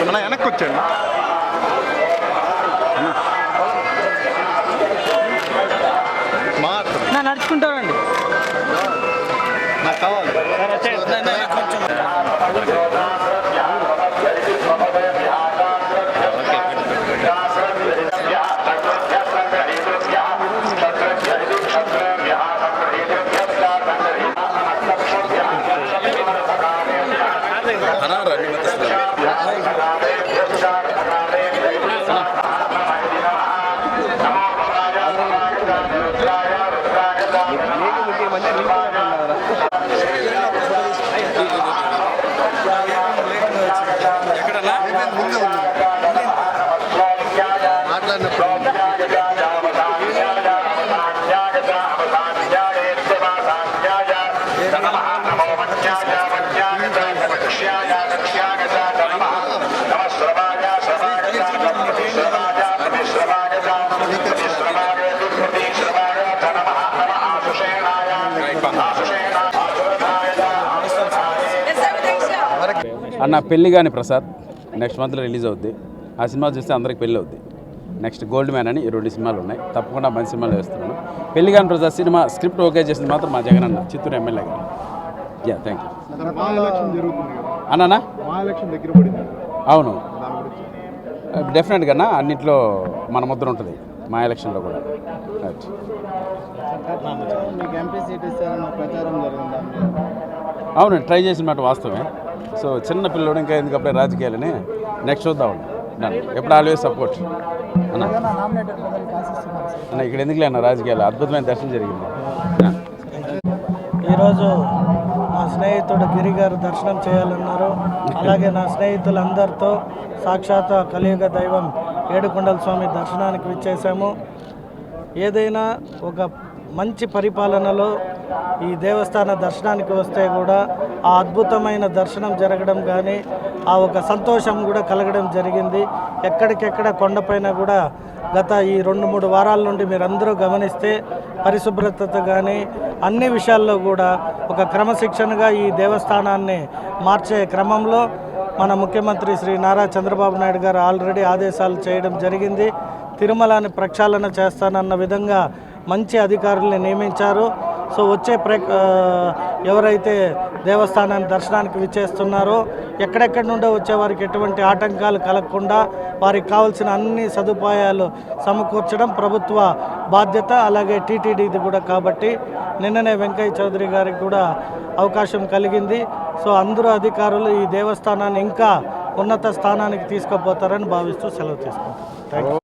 అన్న వెనక్కి వచ్చాను మాట வராரு అన్న పెళ్ళి కానీ ప్రసాద్ నెక్స్ట్ మంత్లో రిలీజ్ అవుద్ది. ఆ సినిమా చూస్తే అందరికి పెళ్ళి అవుద్ది. నెక్స్ట్ గోల్డ్ మ్యాన్ అని ఈ రెండు సినిమాలు ఉన్నాయి. తప్పకుండా మంచి సినిమాలు వేస్తున్నాను. పెళ్ళి కానీ ప్రసాద్ సినిమా స్క్రిప్ట్ ఓకే చేసింది మాత్రం మా జగన్ అన్న చిత్తూరు ఎమ్మెల్యే గారు. Yeah thank you. అన్నానా? మా ఎలక్షన్ దగ్గర పడింది కదా. అవును. డెఫినెట్గా అన్న అన్నిట్లో మన ముద్ర ఉంటుంది మా ఎలక్షన్లో కూడా. రైట్ మీకు ఎంపీ సీట్ ఇస్తారన్న ప్రచారం జరిగిందా అవును ట్రై చేసిన మాట వాస్తవమే. సో చిన్న పిల్లడు ఇంకా ఎందుకు అప్పుడే రాజకీయాలని నెక్స్ట్ చూద్దాం నన్ను ఎప్పుడు ఆల్వేస్ సపోర్ట్ అన్న. అన్న ఇక్కడ ఎందుకు అన్న రాజకీయాలు? అద్భుతమైన దర్శనం జరిగింది. ఈరోజు నా స్నేహితుడు గిరి గారు దర్శనం చేయాలన్నారు. అలాగే నా స్నేహితులందరితో సాక్షాత్ కలియుగ దైవం ఏడుకొండల స్వామి దర్శనానికి విచ్చేసాము ఏదైనా ఒక మంచి పరిపాలనలో ఈ దేవస్థాన దర్శనానికి వస్తే కూడా ఆ అద్భుతమైన దర్శనం జరగడం కానీ ఆ ఒక సంతోషం కూడా కలగడం జరిగింది. ఎక్కడికెక్కడ కొండపైన కూడా గత ఈ రెండు మూడు వారాల నుండి మీరందరూ గమనిస్తే పరిశుభ్రత కానీ అన్ని విషయాల్లో కూడా ఒక క్రమశిక్షణగా ఈ దేవస్థానాన్ని మార్చే క్రమంలో మన ముఖ్యమంత్రి శ్రీ నారా చంద్రబాబు నాయుడు గారు ఆల్రెడీ ఆదేశాలు చేయడం జరిగింది. తిరుమలని ప్రక్షాళన చేస్తానన్న విధంగా మంచి అధికారుల్ని నియమించారు. సో వచ్చే ప్రే ఎవరైతే దేవస్థానాన్ని దర్శనానికి విచ్చేస్తున్నారో ఎక్కడెక్కడి నుండో వచ్చే వారికి ఎటువంటి ఆటంకాలు కలగకుండా వారికి కావాల్సిన అన్ని సదుపాయాలు సమకూర్చడం ప్రభుత్వ బాధ్యత. అలాగే టీటీడీది కూడా కాబట్టి నిన్ననే వెంకయ్య చౌదరి గారికి కూడా అవకాశం కలిగింది. సో అందరూ అధికారులు ఈ దేవస్థానాన్ని ఇంకా ఉన్నత స్థానానికి తీసుకుపోతారని భావిస్తూ సెలవు తీసుకుంటారు థ్యాంక్ యూ